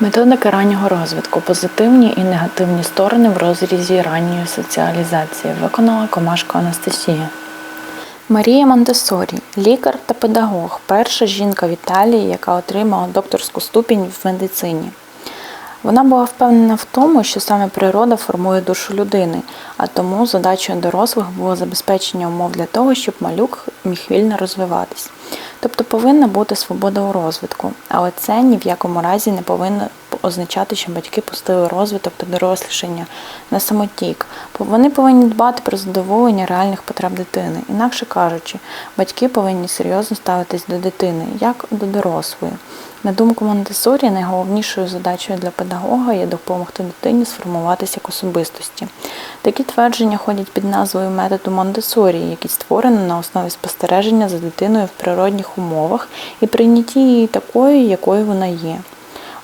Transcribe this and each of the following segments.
Методика раннього розвитку. Позитивні і негативні сторони в розрізі ранньої соціалізації. Виконала Комашко Анастасія. Марія Монтесорі, лікар та педагог, перша жінка в Італії, яка отримала докторську ступінь в медицині. Вона була впевнена в тому, що саме природа формує душу людини, а тому задачею дорослих було забезпечення умов для того, щоб малюк міг вільно розвиватись. Тобто повинна бути свобода у розвитку, але це ні в якому разі не повинно означати, що батьки пустили розвиток та дорослішання на самотік. Вони повинні дбати про задоволення реальних потреб дитини. Інакше кажучи, батьки повинні серйозно ставитись до дитини, як до дорослої. На думку Монтесорі, найголовнішою задачею для педагога є допомогти дитині сформуватися як особистості. Такі твердження ходять під назвою методу Монтесорі, який створено на основі спостереження за дитиною в природних умовах і прийнятті її такою, якою вона є.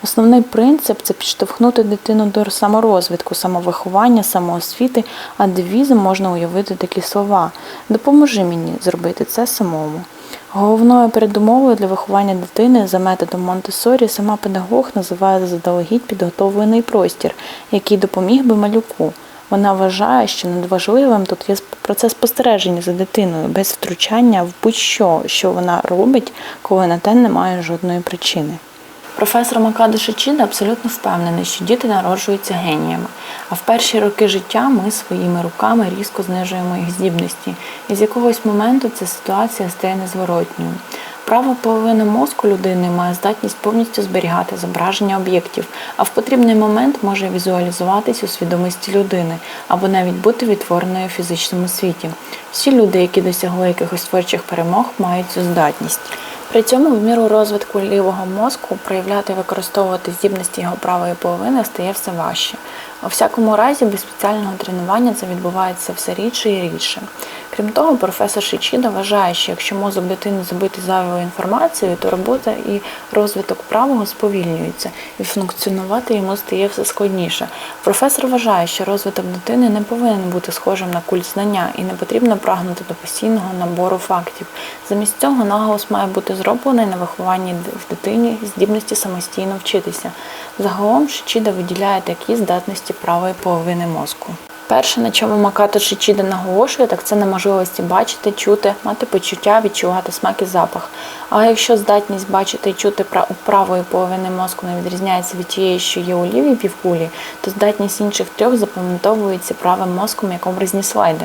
Основний принцип це підштовхнути дитину до саморозвитку, самовиховання, самоосвіти, а девізом можна уявити такі слова Допоможи мені зробити це самому. Головною передумовою для виховання дитини за методом Монтесорі сама педагог називає заздалегідь підготовлений простір, який допоміг би малюку. Вона вважає, що надважливим тут є процес спостереження за дитиною без втручання в будь-що, що вона робить, коли на те немає жодної причини. Професор Макадо Шичіда абсолютно впевнений, що діти народжуються геніями, а в перші роки життя ми своїми руками різко знижуємо їх здібності, і з якогось моменту ця ситуація стає незворотньою. Права половина мозку людини має здатність повністю зберігати зображення об'єктів, а в потрібний момент може візуалізуватись у свідомості людини або навіть бути відтвореною в фізичному світі. Всі люди, які досягли якихось творчих перемог, мають цю здатність. При цьому в міру розвитку лівого мозку проявляти і використовувати здібності його правої половини стає все важче. У всякому разі, без спеціального тренування це відбувається все рідше і рідше. Крім того, професор Шичіда вважає, що якщо мозок дитини забитий зайвою інформацією, то робота і розвиток правого сповільнюються, і функціонувати йому стає все складніше. Професор вважає, що розвиток дитини не повинен бути схожим на культ знання і не потрібно прагнути до постійного набору фактів. Замість цього наголос має бути зроблений на вихованні в дитині здібності самостійно вчитися. Загалом Шичіда виділяє такі здатності правої половини мозку. Перше, на чому Макато Шичіда наголошує, так це на можливості бачити, чути, мати почуття, відчувати смак і запах. Але якщо здатність бачити і чути у правої половини мозку не відрізняється від тієї, що є у лівій півкулі, то здатність інших трьох запам'ятовується правим мозком як образні слайди.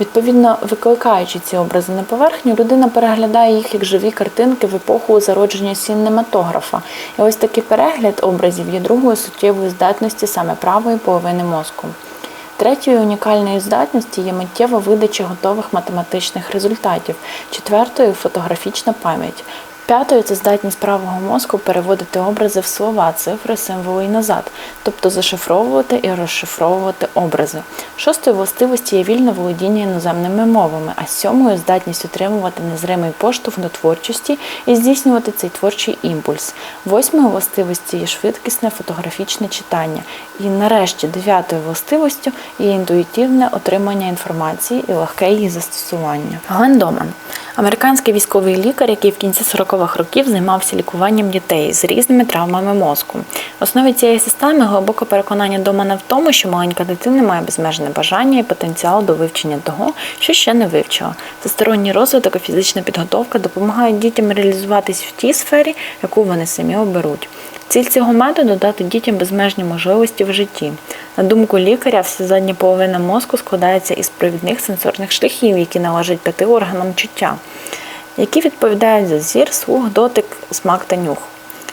Відповідно, викликаючи ці образи на поверхню, людина переглядає їх як живі картинки в епоху зародження синематографа. І ось такий перегляд образів є другою суттєвою здатності саме правої половини мозку. Третьою унікальною здатністю є миттєва видача готових математичних результатів, четвертою фотографічна пам'ять. П'ятою це здатність правого мозку переводити образи в слова, цифри, символи і назад, тобто зашифровувати і розшифровувати образи. Шостою властивості є вільне володіння іноземними мовами, а сьомою здатність отримувати незримий поштовх до творчості і здійснювати цей творчий імпульс. Восьмою властивості є швидкісне фотографічне читання. І нарешті дев'ятою властивостю є інтуїтивне отримання інформації і легке її застосування. Глен Доман Американський військовий лікар, який в кінці 40-х років займався лікуванням дітей з різними травмами мозку. В основі цієї системи глибоке переконання Домана в тому, що маленька дитина має безмежне бажання і потенціал до вивчення того, що ще не вивчила. Всесторонній розвиток і фізична підготовка допомагають дітям реалізуватись в тій сфері, яку вони самі оберуть. Ціль цього методу дати дітям безмежні можливості в житті. На думку лікаря, вся задня половина мозку складається із провідних сенсорних шляхів, які належать п'яти органам чуття, які відповідають за зір, слух, дотик, смак та нюх.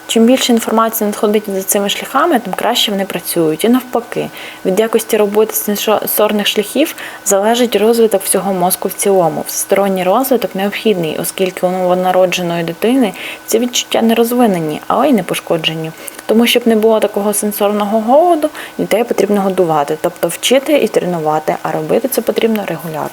Чим більше інформації надходить за цими шляхами, тим краще вони працюють. І навпаки, від якості роботи сенсорних шляхів залежить розвиток всього мозку в цілому. Всесторонній розвиток необхідний, оскільки у новонародженої дитини ці відчуття не розвинені, але й не пошкоджені. Тому, щоб не було такого сенсорного голоду, дітей потрібно годувати, тобто вчити і тренувати, а робити це потрібно регулярно.